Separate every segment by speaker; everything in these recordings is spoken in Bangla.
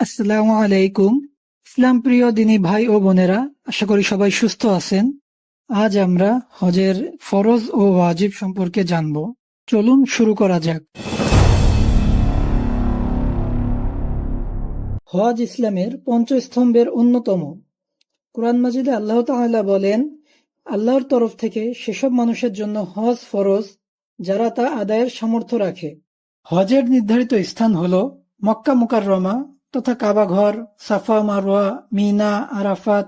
Speaker 1: আসসালামু আলাইকুম। ইসলাম প্রিয় দিনী ভাই ও বোনেরা, আশা করি সবাই সুস্থ আছেন। আজ আমরা হজের ফরজ ও ওয়াজিব সম্পর্কে জানব। চলুন শুরু করা যাক। হজ ইসলামের পঞ্চস্তম্ভের অন্যতম। কোরআন মাজিদে আল্লাহ তাআলা বলেন, আল্লাহর তরফ থেকে সেসব মানুষের জন্য হজ ফরজ, যারা তা আদায়ের সামর্থ্য রাখে। হজের নির্ধারিত স্থান হল মক্কা মুকাররমা তথা কাবাঘর Safa, Marwah, Mina, Arafat,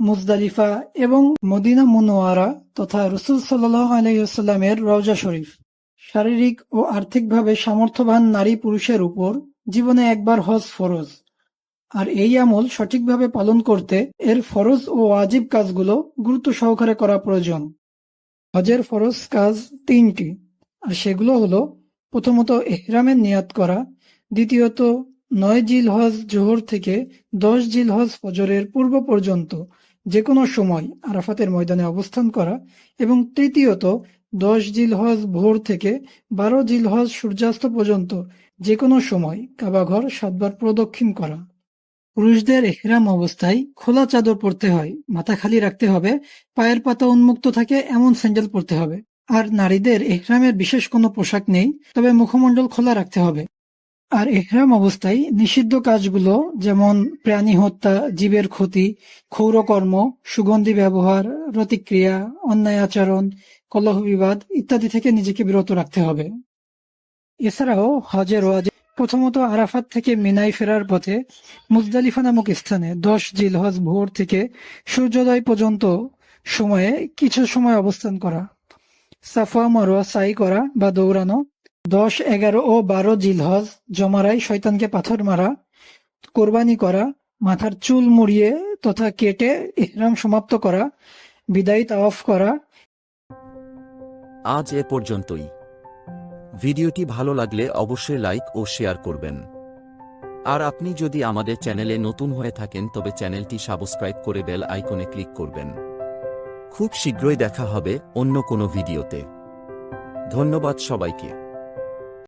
Speaker 1: Muzdalifah এবং মদিনা মুনোয়ারা তথা রসুল সাল্লাহ আলহিহাস্লামের রওজা শরীফ। শারীরিক ও আর্থিকভাবে সামর্থ্যবান নারী পুরুষের উপর জীবনে একবার হজ ফরজ। আর এই আমল সঠিকভাবে পালন করতে এর ফরজ ও ওয়াজিব কাজগুলো গুরুত্ব সহকারে করা প্রয়োজন। হজের ফরজ কাজ তিনটি, আর সেগুলো হলো প্রথমত এহরামের নিয়াত করা, দ্বিতীয়ত নয় জিল হজ জোহর থেকে দশ জিল হজ ফজরের পূর্ব পর্যন্ত যে কোনো সময় আরাফাতের ময়দানে অবস্থান করা এবং তৃতীয়ত দশ জিল হজ ভোর থেকে বারো জিল হজ সূর্যাস্ত পর্যন্ত যে কোনো সময় কাবাঘর সাতবার প্রদক্ষিণ করা। পুরুষদের এহরাম অবস্থায় খোলা চাদর পরতে হয়, মাথা খালি রাখতে হবে, পায়ের পাতা উন্মুক্ত থাকে, এমন স্যান্ডেল পরতে হবে। আর নারীদের এহরামের বিশেষ কোনো পোশাক নেই, তবে মুখমণ্ডল খোলা রাখতে হবে। আর এহরাম অবস্থায় নিষিদ্ধ কাজগুলো যেমন প্রাণী হত্যা, জীবের ক্ষতি, ক্ষৌরকর্ম, সুগন্ধি ব্যবহার, রতিক্রিয়া, অন্যায় আচরণ, কলহ বিবাদ ইত্যাদি থেকে নিজেকে বিরত রাখতে হবে। এছাড়াও হজের ওয়াজে প্রথমত আরাফাত থেকে মিনাই ফেরার পথে মুজদালিফা নামক স্থানে দশ জিলহজ ভোর থেকে সূর্যোদয় পর্যন্ত সময়ে কিছু সময় অবস্থান করা সাফা মারোয়া, সাই করা বা দৌড়ানো দশ, এগারো ও বারো জিলহজ জমারাই শয়তানকে পাথর মারা, কোরবানি করা, মাথার চুল মুড়িয়ে তথা কেটে ইহরাম সমাপ্ত করা, বিদায়ী তাওয়াফ করা।
Speaker 2: আজ এ পর্যন্তই। ভিডিওটি ভালো লাগলে অবশ্যই লাইক ও শেয়ার করবেন। আর আপনি যদি আমাদের চ্যানেলে নতুন হয়ে থাকেন, তবে চ্যানেলটি সাবস্ক্রাইব করে বেল আইকনে ক্লিক করবেন। খুব শীঘ্রই দেখা হবে অন্য কোনো ভিডিওতে। ধন্যবাদ সবাইকে।